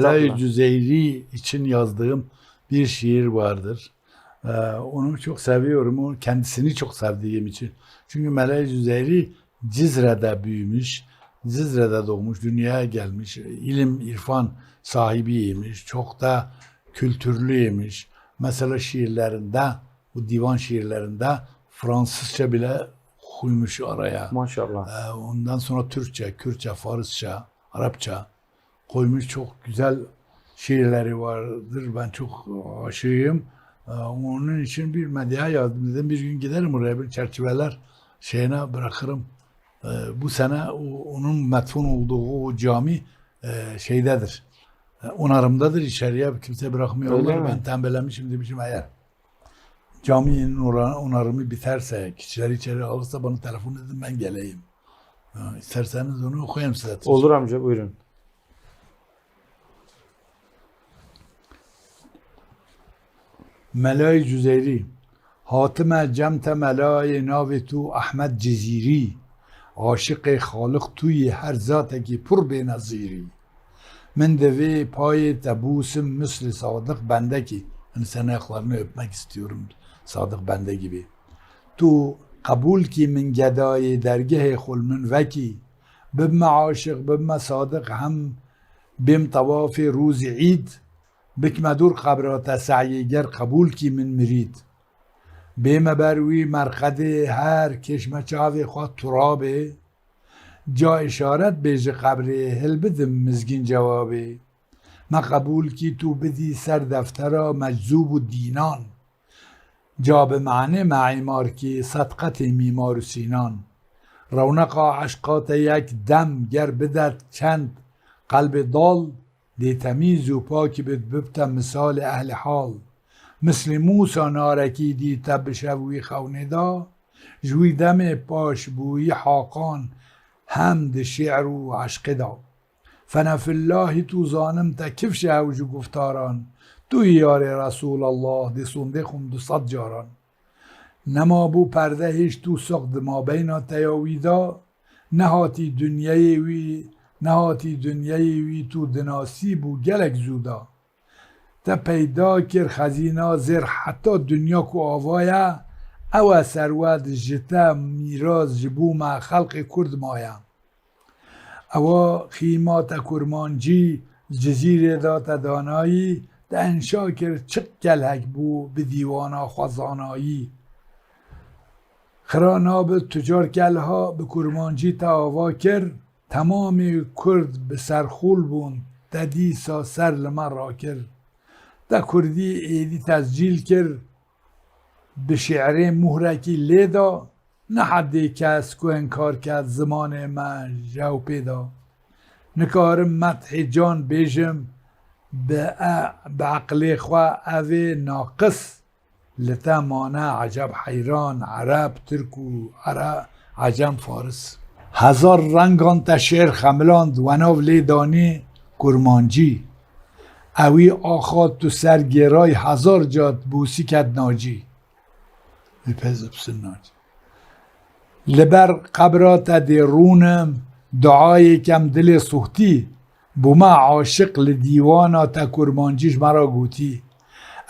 Lay Cüzeyri için yazdığım bir şiir vardır. Ee, onu çok seviyorum. O kendisini çok sevdiğim için. Çünkü Melek Cüzeyri Cizre'de büyümüş. Cizre'de doğmuş, dünyaya gelmiş. ilim, irfan sahibiymiş. Çok da kültürlüymiş. Mesela şiirlerinde, bu divan şiirlerinde Fransızca bile koymuş araya. Maşallah. Ee, Ondan sonra Türkçe, Kürtçe, Farsça, Arapça koymuş çok güzel şiirleri vardır. Ben çok aşığıyım. Ee, Onun için bir medya yazdım. Dedim bir gün giderim oraya bir çerçeveler şeyine bırakırım. Ee, Bu sene onun metfun olduğu o cami e, şeydedir. E, Onarımdadır içeriye kimse bırakmıyorlar. Ben tembellemişim demişim eğer caminin onarımı biterse, kişiler içeri alırsa bana telefon edin ben geleyim. İsterseniz onu okuyayım size. Olur amca buyurun. ملای جزیری حاتم جمت ملای ناو تو احمد جزیری عاشق خالق توی هر ذات که پر به نظیری. من دوی پای تبوسم مثل صادق بنده که انسان اخوارنو اپمک استیورم صادق بنده گی بی. تو قبول کی من گدای درگه خل من وکی. بم عاشق بم صادق هم بم طواف روز عید. بکمه دور قبرات سعیگر قبول کی من مرید. بیم بروی مرقد هر کشمه چاوی خواه ترابه. جا اشارت بیج قبر هل بدم مزگین جوابه. ما قبول کی تو بدی سر دفترا مجذوب و دینان. جا به معنی معیمار کی صدقت میمار و سینان. رونق عشقات یک دم گر بدد چند قلب دال دی تمیز و پاکی ببتا مثال اهل حال. مثل موسا نارکی دی تب شوی خوندا جوی دم پاش بوی حاقان حمد شعر و عشق دا. فنف الله تو زانم تا کف شوج و گفتاران تو یار رسول الله دی سنده خون دو صد جاران. نما بو پرده هیچ تو ساخت ما بینا تیاویدا نهاتی دنیای وی نهاتی دنیای وی تو دناسی بو گلک زودا. تا پیدا کر خزینا زر حتی دنیا کو آوایا او سروت جتا میراز جبو ما خلق کرد مایا. او خیمات کرمانجی جزیره دات دانایی دا انشا کر چک گلک بو به دیوانا خزانایی خراناب تجار کلها به کرمانجی تا کر تمام کرد به سرخول بون ددیسا سر لمن را کر. دا کردی ایدی تسجیل کر. به شعره مهرکی لیدا نه حدی کس کو انکار کرد زمان من جو پیدا. نکارم مدح جان بیجم به عقل خواه اوه ناقص. لتا مانع عجب حیران عرب ترک و عرب عجم فارس. هزار رنگان تا شعر خملاند و ناو لیدانی کرمانجی. اوی آخاد تو سرگرای هزار جاد بوسی کد ناجی. ناجی. لبر قبرات دی رونم دعای کم دل سوختی. بوما عاشق لدیوانا تا کرمانجیش مرا گوتی.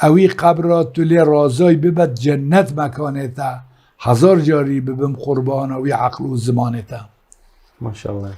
اوی قبرات تو لی رازای ببد جنت مکانتا هزار جاری ببم قربان اوی عقل و زمانتا Maşallah.